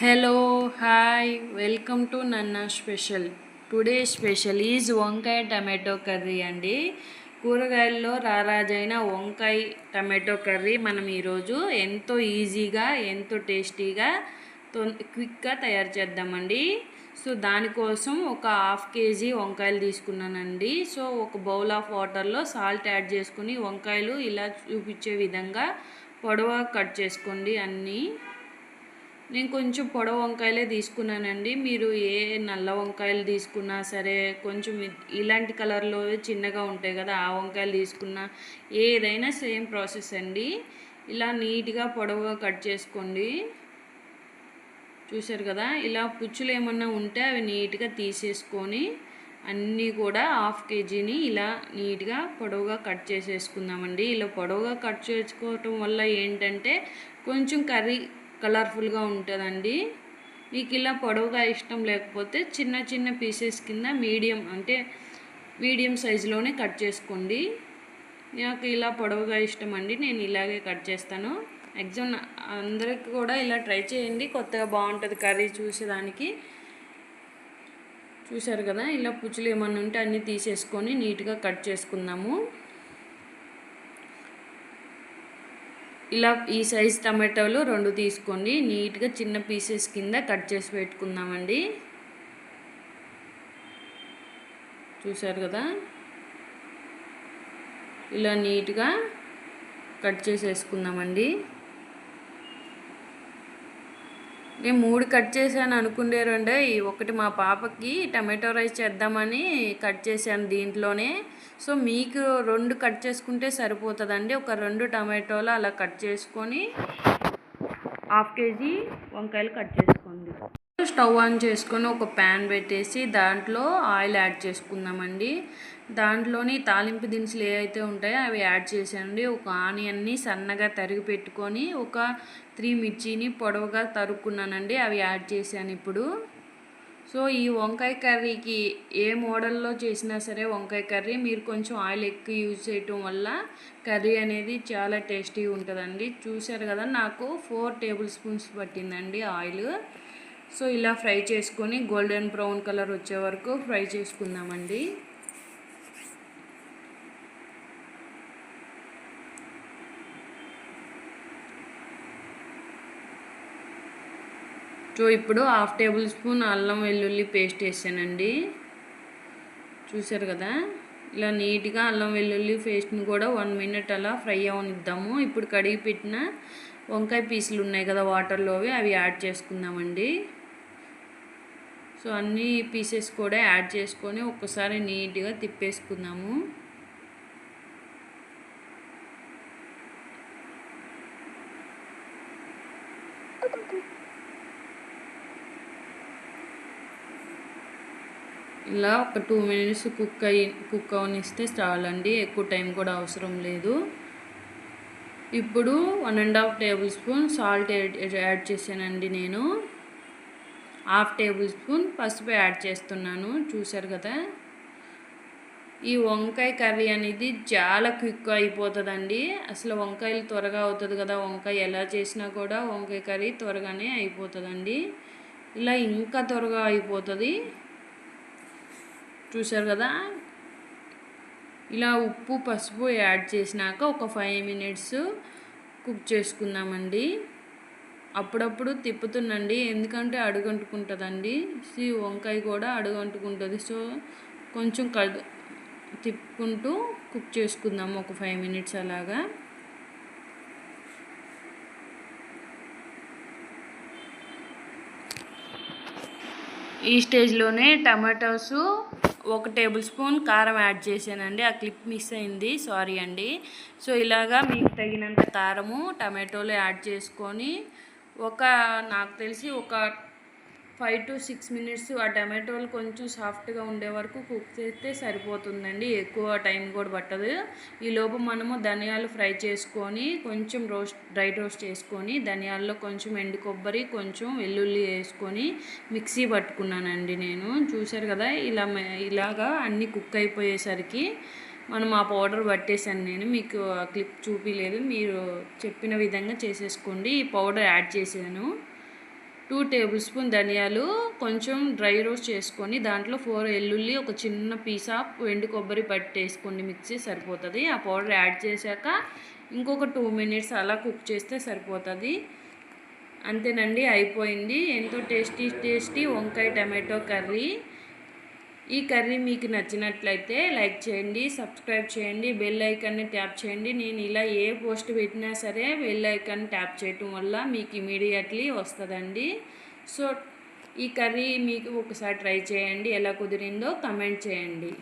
Hello hi welcome to నన్న special today special is వంకాయ tomato curry అండి. కూరగాయల్లో రారాజైన వంకాయ టమాటో కర్రీ మనం ఈరోజు ఎంతో ఈజీగా ఎంతో టేస్టీగా క్విక్గా తయారు చేద్దామండి. సో దానికోసం ఒక హాఫ్ కేజీ వంకాయలు తీసుకున్నానండి. సో ఒక బౌల్ ఆఫ్ వాటర్లో సాల్ట్ యాడ్ చేసుకుని వంకాయలు ఇలా చూపించే విధంగా పొడవ కట్ చేసుకోండి అన్నీ. నేను కొంచెం పొడవు వంకాయలే తీసుకున్నానండి. మీరు ఏ నల్ల వంకాయలు తీసుకున్నా సరే కొంచెం ఇలాంటి కలర్లో చిన్నగా ఉంటాయి కదా ఆ వంకాయలు తీసుకున్నా ఏదైనా సేమ్ ప్రాసెస్ అండి. ఇలా నీట్గా పొడవుగా కట్ చేసుకోండి. చూసారు కదా ఇలా పుచ్చులు ఏమన్నా ఉంటే అవి నీట్గా తీసేసుకొని అన్నీ కూడా హాఫ్ కేజీని ఇలా నీట్గా పొడవుగా కట్ చేసేసుకుందామండి. ఇలా పొడవుగా కట్ చేసుకోవటం వల్ల ఏంటంటే కొంచెం కర్రీ కలర్ఫుల్గా ఉంటుందండి. మీకు ఇలా పొడవుగా ఇష్టం లేకపోతే చిన్న చిన్న పీసెస్ కింద మీడియం అంటే మీడియం సైజులోనే కట్ చేసుకోండి. నాకు ఇలా పొడవుగా ఇష్టం అండి నేను ఇలాగే కట్ చేస్తాను. ఎగ్జామ్ అందరికి కూడా ఇలా ట్రై చేయండి. కొత్తగా బాగుంటుంది కర్రీ చూసేదానికి. చూశారు కదా ఇలా పుచ్చులు ఏమన్నా ఉంటే అన్నీ తీసేసుకొని నీట్గా కట్ చేసుకుందాము. ఇలా ఈ సైజ్ టమాటోలు రెండు తీసుకోండి. నీట్గా చిన్న పీసెస్ కింద కట్ చేసి పెట్టుకుందామండి. చూసారు కదా? ఇలా నీట్గా కట్ చేసేసుకుందామండి. నేను మూడు కట్ చేశాను అనుకుండేరండి ఒకటి మా పాపకి టమాటో రైస్ చేద్దామని కట్ చేశాను దీంట్లోనే. సో మీకు రెండు కట్ చేసుకుంటే సరిపోతుందండి. ఒక రెండు టమాటోలు అలా కట్ చేసుకొని హాఫ్ కేజీ వంకాయలు కట్ చేసుకోండి. స్టవ్ ఆన్ చేసుకొని ఒక ప్యాన్ పెట్టేసి దాంట్లో ఆయిల్ యాడ్ చేసుకుందామండి. దాంట్లోని తాలింపు దినుసులు ఏవైతే ఉంటాయో అవి యాడ్ చేసానండి ఒక ఆనియన్ని సన్నగా తరిగి పెట్టుకొని ఒక త్రీ మిర్చిని పొడవుగా తరుక్కున్నానండి. అవి యాడ్ చేశాను ఇప్పుడు. సో ఈ వంకాయ కర్రీకి ఏ మోడల్లో చేసినా సరే వంకాయ కర్రీ మీరు కొంచెం ఆయిల్ ఎక్కువ యూజ్ చేయటం వల్ల కర్రీ అనేది చాలా టేస్టీ ఉంటుందండి. చూశారు కదా నాకు ఫోర్ టేబుల్ స్పూన్స్ పట్టిందండి ఆయిల్. సో ఇలా ఫ్రై చేసుకొని గోల్డెన్ బ్రౌన్ కలర్ వచ్చే వరకు ఫ్రై చేసుకుందామండి. సో ఇప్పుడు హాఫ్ టేబుల్ స్పూన్ అల్లం వెల్లుల్లి పేస్ట్ వేసానండి. చూసారు కదా? ఇలా నీట్గా అల్లం వెల్లుల్లి పేస్ట్ని కూడా వన్ మినిట్ అలా ఫ్రై అవనిద్దాము. ఇప్పుడు కడిగి పెట్టిన వంకాయ పీసులు ఉన్నాయి కదా వాటర్లోవి అవి యాడ్ చేసుకుందామండి. సో అన్ని పీసెస్ కూడా యాడ్ చేసుకొని ఒక్కసారి నీట్గా తిప్పేసుకుందాము. ఇలా ఒక టూ మినిట్స్ కుక్ అయ్యి కుక్ అవనిస్తే చాలండి. ఎక్కువ టైం కూడా అవసరం లేదు. ఇప్పుడు one and half tablespoon salt add చేశానండి నేను. హాఫ్ టేబుల్ స్పూన్ పసుపు యాడ్ చేస్తున్నాను. చూశారు కదా? ఈ వంకాయ కర్రీ అనేది చాలా క్విక్ అయిపోతుందండి. అసలు వంకాయలు త్వరగా అవుతుంది కదా? వంకాయ ఎలా చేసినా కూడా వంకాయ కర్రీ త్వరగానే అయిపోతుందండి. ఇలా ఇంకా త్వరగా అయిపోతుంది. చూసారు కదా? ఇలా ఉప్పు పసుపు యాడ్ చేసినాక ఒక ఫైవ్ మినిట్స్ కుక్ చేసుకుందామండి. అప్పుడప్పుడు తిప్పుతుండండి ఎందుకంటే అడుగంటుకుంటుందండి. సి వంకాయ కూడా అడుగంటుకుంటుంది. సో కొంచెం కడు తిప్పుకుంటూ కుక్ చేసుకుందాము ఒక ఫైవ్ మినిట్స్ అలాగా. ఈ స్టేజ్లోనే టమాటోసు ఒక టేబుల్ స్పూన్ కారం యాడ్ చేశానండి. ఆ క్లిప్ మిస్ అయింది. సారీ అండి. సో ఇలాగా మీకు తగినంత కారము టమాటోలు యాడ్ చేసుకొని ఒక నాకు తెలిసి ఒక ఫైవ్ టు సిక్స్ మినిట్స్ ఆ టమాటోలు కొంచెం సాఫ్ట్గా ఉండే వరకు కుక్ చేస్తే సరిపోతుందండి. ఎక్కువ టైం కూడా పట్టదు. ఈ లోపు మనము ధనియాలు ఫ్రై చేసుకొని కొంచెం రోస్ట్ డ్రై రోస్ట్ చేసుకొని ధనియాల్లో కొంచెం ఎండు కొబ్బరి కొంచెం వెల్లుల్లి వేసుకొని మిక్సీ పట్టుకున్నానండి నేను. చూశారు కదా ఇలా ఇలాగా అన్నీ కుక్ అయిపోయేసరికి మనం ఆ పౌడర్ పట్టేసాను నేను. మీకు క్లిప్ చూపించలేదు మీరు చెప్పిన విధంగా చేసేసుకోండి. ఈ పౌడర్ యాడ్ చేసాను టూ టేబుల్ స్పూన్ ధనియాలు కొంచెం డ్రై రోస్ట్ చేసుకొని దాంట్లో ఫోర్ ఎల్లుల్లి ఒక చిన్న పీస్ ఆఫ్ ఎండు కొబ్బరి పట్టి వేసుకొని మిక్సీ సరిపోతుంది. ఆ పౌడర్ యాడ్ చేశాక ఇంకొక టూ మినిట్స్ అలా కుక్ చేస్తే సరిపోతుంది. అంతేనండి అయిపోయింది. ఎంతో టేస్టీ టేస్టీ వంకాయ టమాటో కర్రీ. ఈ కర్రీ మీకు నచ్చినట్లయితే లైక్ చేయండి సబ్స్క్రైబ్ చేయండి బెల్ ఐకాన్ని ట్యాప్ చేయండి. నేను ఇలా ఏ పోస్ట్ పెట్టినా సరే బెల్ ఐకాన్ ట్యాప్ చేయటం వల్ల మీకు ఇమీడియట్లీ వస్తుందండి. సో ఈ కర్రీ మీకు ఒకసారి ట్రై చేయండి ఎలా కుదిరిందో కమెంట్ చేయండి.